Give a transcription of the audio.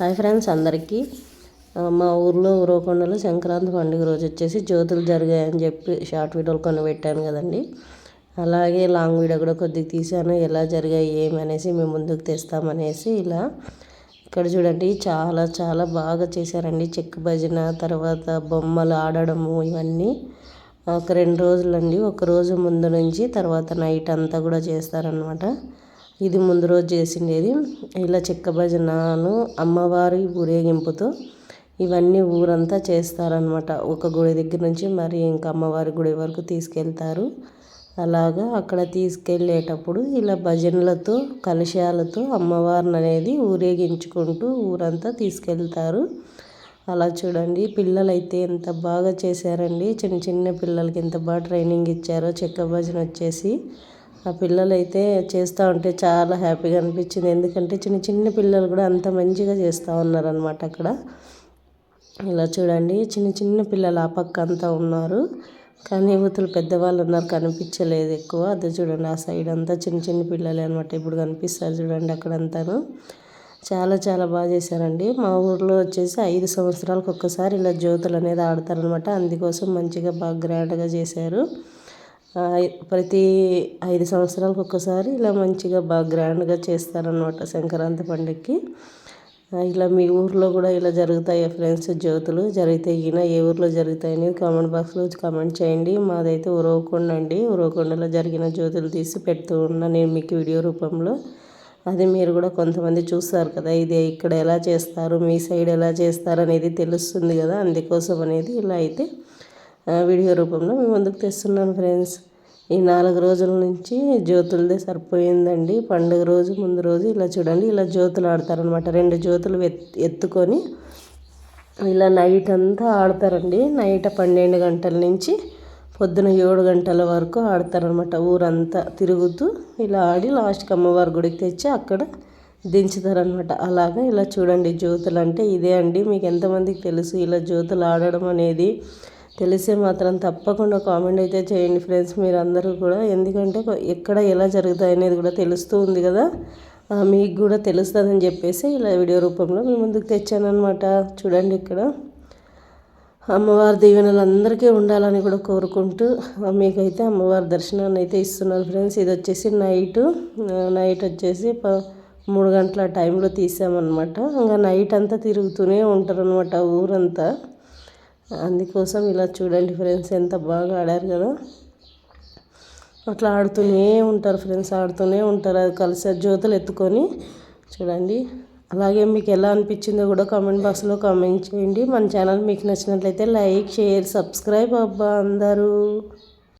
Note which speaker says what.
Speaker 1: Hi friends అందరికీ. మా ఊర్లో ఉరవకొండలో సంక్రాంతి పండుగ రోజు వచ్చేసి జ్యోతులు జరిగాయని చెప్పి షార్ట్ వీడియోలు కొన్ని పెట్టాను కదండి. అలాగే లాంగ్ వీడియో కూడా కొద్దిగా తీశాను. ఎలా జరిగాయి ఏమనేసి మేము ముందుకు తెస్తామనేసి ఇలా ఇక్కడ చూడండి చాలా చాలా బాగా చేశారండి. చెక్ భజన తర్వాత బొమ్మలు ఆడడము ఇవన్నీ ఒక రెండు రోజులండి. ఒక రోజు ముందు నుంచి తర్వాత నైట్ అంతా కూడా చేస్తారనమాట ఇది ముందు రోజు చేసిండేది. ఇలా చెక్క భజనను అమ్మవారి ఊరేగింపుతో ఇవన్నీ ఊరంతా చేస్తారనమాట ఒక గుడి దగ్గర నుంచి మరి ఇంకా అమ్మవారి గుడి వరకు తీసుకెళ్తారు. అలాగా అక్కడ తీసుకెళ్ళేటప్పుడు ఇలా భజనలతో కలశాలతో అమ్మవారిని అనేది ఊరేగించుకుంటూ ఊరంతా తీసుకెళ్తారు. అలా చూడండి పిల్లలైతే ఎంత బాగా చేశారండి. చిన్న చిన్న పిల్లలకి ఎంత బాగా ట్రైనింగ్ ఇచ్చారో చెక్క భజన వచ్చేసి. ఆ పిల్లలు అయితే చేస్తూ ఉంటే చాలా హ్యాపీగా అనిపించింది. ఎందుకంటే చిన్న చిన్న పిల్లలు కూడా అంత మంచిగా చేస్తూ ఉన్నారనమాట అక్కడ. ఇలా చూడండి చిన్న చిన్న పిల్లలు ఆ పక్క అంతా ఉన్నారు. కానీ యువతులు పెద్దవాళ్ళు ఉన్నారు కనిపించలేదు ఎక్కువ. అది చూడండి ఆ సైడ్ అంతా చిన్న చిన్న పిల్లలే అనమాట ఇప్పుడు కనిపిస్తారు చూడండి అక్కడంతాను. చాలా చాలా బాగా చేశారండి. మా ఊర్లో వచ్చేసి ఐదు సంవత్సరాలకు ఒక్కసారి ఇలా జ్యోతులు అనేది ఆడతారనమాట అందుకోసం మంచిగా బాగా గ్రాండ్గా చేశారు. ప్రతి ఐదు సంవత్సరాలకు ఒక్కసారి ఇలా మంచిగా బాగా గ్రాండ్గా చేస్తారనమాట సంక్రాంతి పండుగకి. ఇలా మీ ఊర్లో కూడా ఇలా జరుగుతాయి ఫ్రెండ్స్ జ్యోతులు? జరిగితే ఈయన ఏ ఊర్లో జరుగుతాయని కామెంట్ బాక్స్లో కామెంట్ చేయండి. మాదైతే ఉరవకొండ అండి. ఉరవకొండలో జరిగిన జ్యోతులు తీసి పెడుతూ ఉన్నా నేను మీకు వీడియో రూపంలో. అది మీరు కూడా కొంతమంది చూస్తారు కదా ఇది ఇక్కడ ఎలా చేస్తారు మీ సైడ్ ఎలా చేస్తారు అనేది తెలుస్తుంది కదా అందుకోసం అనేది ఇలా అయితే వీడియో రూపంలో మీ ముందుకు తెస్తున్నాను ఫ్రెండ్స్. ఈ నాలుగు రోజుల నుంచి జ్యోతులదే సరిపోయిందండి. పండుగ రోజు ముందు రోజు ఇలా చూడండి ఇలా జ్యోతులు ఆడతారనమాట రెండు జ్యోతులు ఎత్తుకొని ఇలా నైట్ అంతా ఆడతారండి. నైట్ పన్నెండు గంటల నుంచి పొద్దున ఏడు గంటల వరకు ఆడతారనమాట ఊరంతా తిరుగుతూ ఇలా ఆడి లాస్ట్కి అమ్మవారి గుడికి తెచ్చి అక్కడ దించుతారనమాట అలాగా ఇలా చూడండి జ్యోతులు అంటే ఇదే అండి. మీకు ఎంతమందికి తెలుసు ఇలా జ్యోతులు ఆడడం అనేది? తెలిసే మాత్రం తప్పకుండా కామెంట్ అయితే చేయండి ఫ్రెండ్స్ మీరు అందరూ కూడా. ఎందుకంటే ఎక్కడ ఎలా జరుగుతాయి అనేది కూడా తెలుస్తూ ఉంది కదా. మీకు కూడా తెలుస్తుందని చెప్పేసి ఇలా వీడియో రూపంలో మీ ముందుకు తెచ్చానమాట చూడండి ఇక్కడ. అమ్మవారి దీవెనలు అందరికీ ఉండాలని కూడా కోరుకుంటూ మీకైతే అమ్మవారి దర్శనాన్ని అయితే ఇస్తున్నారు ఫ్రెండ్స్. ఇది వచ్చేసి నైట్. నైట్ వచ్చేసి మూడు గంటల టైంలో తీసామన్నమాట. ఇంకా నైట్ అంతా తిరుగుతూనే ఉంటారు అనమాట ఊరంతా. అందుకోసం ఇలా చూడండి ఫ్రెండ్స్ ఎంత బాగా ఆడారు కదా. అట్లా ఆడుతూనే ఉంటారు ఫ్రెండ్స్ ఆడుతూనే ఉంటారు. అది కలిసి జ్యోతులు ఎత్తుకొని చూడండి. అలాగే మీకు ఎలా అనిపించిందో కూడా కామెంట్ బాక్స్లో కామెంట్ చేయండి. మన ఛానల్ మీకు నచ్చినట్లయితే లైక్ షేర్ సబ్స్క్రైబ్ అబ్బా అందరూ.